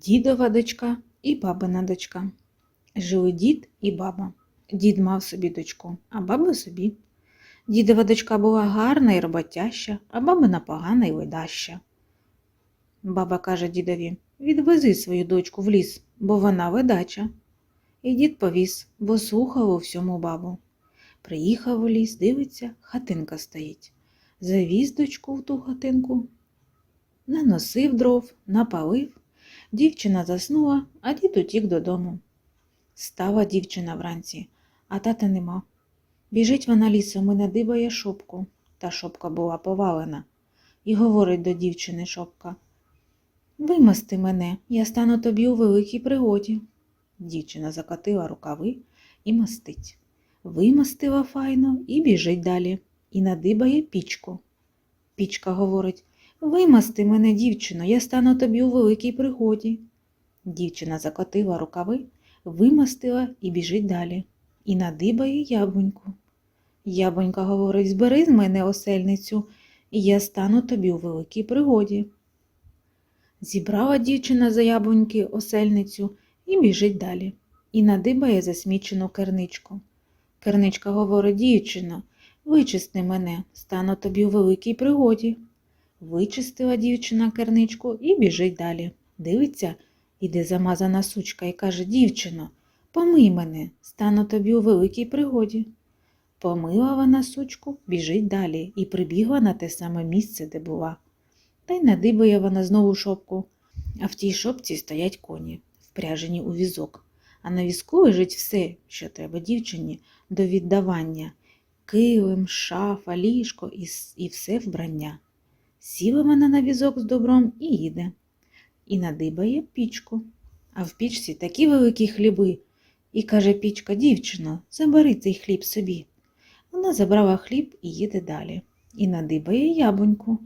Дідова дочка і бабина дочка. Жили дід і баба. Дід мав собі дочку, а баба собі. Дідова дочка була гарна і роботяща, а бабина погана і ледаща. Баба каже дідові відвези свою дочку в ліс, бо вона ледача. І дід повіз, бо слухав у всьому бабу. Приїхав у ліс, дивиться, хатинка стоїть. Завіз дочку в ту хатинку, наносив дров, напалив. Дівчина заснула, а дід утік додому. Стала дівчина вранці, а тата нема. Біжить вона лісом і надибає шопку, та шопка була повалена, і говорить до дівчини шопка Вимасти мене, я стану тобі у великій пригоді. Дівчина закотила рукави і мастить. Вимастила файно і біжить далі, і надибає пічку. Пічка говорить Вимасти мене, дівчино, я стану тобі у великій пригоді. Дівчина закотила рукави, вимастила і біжить далі, і надибає яблуньку. Яблунька говорить збери з мене осельницю, і я стану тобі у великій пригоді. Зібрала дівчина за яблуньки осельницю і біжить далі, і надибає засмічену керничку. Керничка говорить дівчино, вичисти мене, стану тобі у великій пригоді. Вичистила дівчина керничку і біжить далі. Дивиться, іде замазана сучка і каже Дівчино, помий мене, стану тобі у великій пригоді. Помила вона сучку, біжить далі і прибігла на те саме місце, де була. Та й надибає вона знову шопку, а в тій шопці стоять коні, впряжені у візок, а на візку лежить все, що треба дівчині до віддавання килим, шафа, ліжко і все вбрання. Сіла вона на візок з добром і їде, і надибає пічку. А в пічці такі великі хліби. І каже пічка, дівчино, забери цей хліб собі. Вона забрала хліб і їде далі, і надибає яблуньку.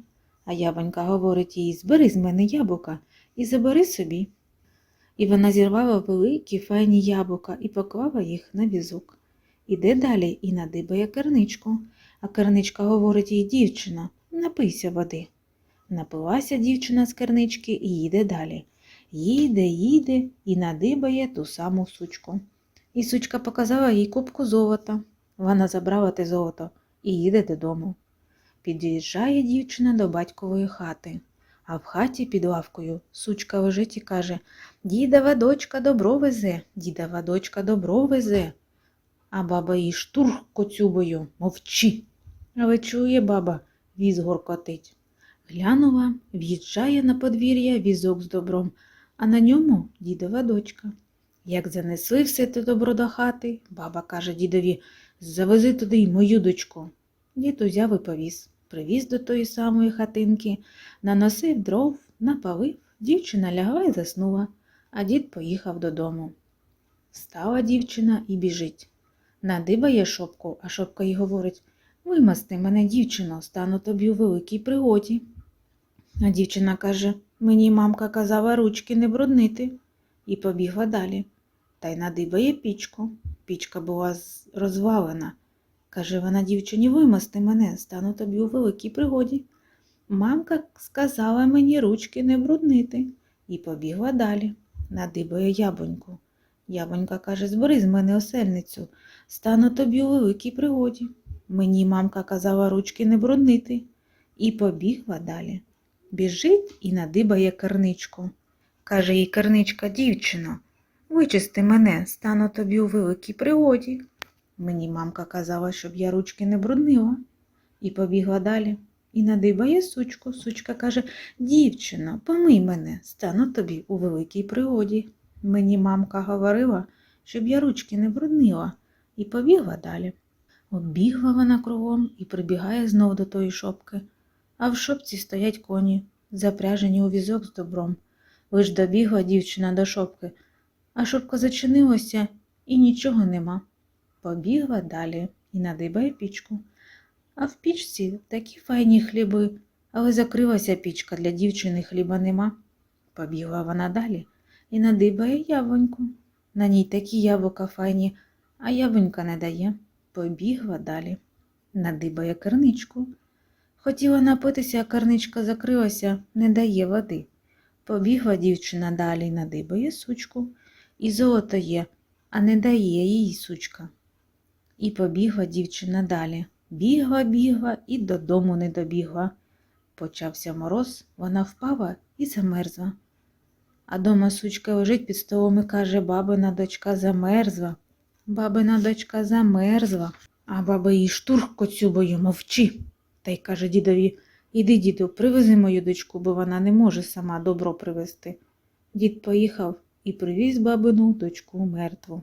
А яблунька говорить їй, збери з мене яблука і забери собі. І вона зірвала великі файні яблука і поклала їх на візок. Іде далі і надибає керничку. А керничка говорить їй, дівчино, напийся води. Напилася дівчина з кернички і їде далі. Їде, їде і надибає ту саму сучку. І сучка показала їй кубку золота. Вона забрала те золото і їде додому. Під'їжджає дівчина до батькової хати, а в хаті під лавкою сучка лежить і каже Дідова дочка добро везе, дідова дочка добро везе. А баба їй штурх коцюбою, мовчи. Але чує баба, віз горкотить. Глянула, в'їжджає на подвір'я візок з добром, а на ньому дідова дочка. Як занесли все те добро до хати, баба каже дідові Завези туди й мою дочку. Дід узяв і повіз, привіз до тої самої хатинки, наносив дров, напалив, дівчина лягла і заснула, а дід поїхав додому. Встала дівчина і біжить. Надибає шопку, а шопка їй говорить Вимасти мене, дівчино, стану тобі у великій пригоді. А дівчина каже Мені мамка казала ручки не бруднити, і побігла далі. Та й надибає пічку. Пічка була розвалена. Каже вона дівчині, вимасти мене, стану тобі у великій пригоді. Мамка сказала мені ручки не бруднити, і побігла далі. Надибає яблуньку. Яблунька каже, збери з мене осельницю, стану тобі у великій пригоді. Мені мамка казала ручки не бруднити, і побігла далі. Біжить і надибає керничку. Каже їй керничка, дівчино, вичисти мене, стану тобі у великій пригоді. Мені мамка казала, щоб я ручки не бруднила. І побігла далі. І надибає сучку. Сучка каже, дівчино, помий мене, стану тобі у великій пригоді. Мені мамка говорила, щоб я ручки не бруднила, і побігла далі. Обігла вона кругом і прибігає знов до тої шопки. А в шопці стоять коні, запряжені у візок з добром. Лиш добігла дівчина до шопки, а шопка зачинилася і нічого нема. Побігла далі і надибає пічку. А в пічці такі файні хліби, але закрилася пічка для дівчини хліба нема. Побігла вона далі і надибає яблуньку. На ній такі яблука файні, а яблунька не дає. Побігла далі, надибає керничку. Хотіла напитися, а керничка закрилася, не дає води. Побігла дівчина далі надибає сучку, і золото є, а не дає їй сучка. І побігла дівчина далі. Бігла, бігла і додому не добігла. Почався мороз, вона впала і замерзла. А дома сучка лежить під столом і каже, бабина дочка замерзла. Бабина дочка замерзла, а баба їй штурх коцюбою мовчи. Та й каже дідові, іди, діду, привези мою дочку, бо вона не може сама добро привезти. Дід поїхав і привіз бабину дочку мертву.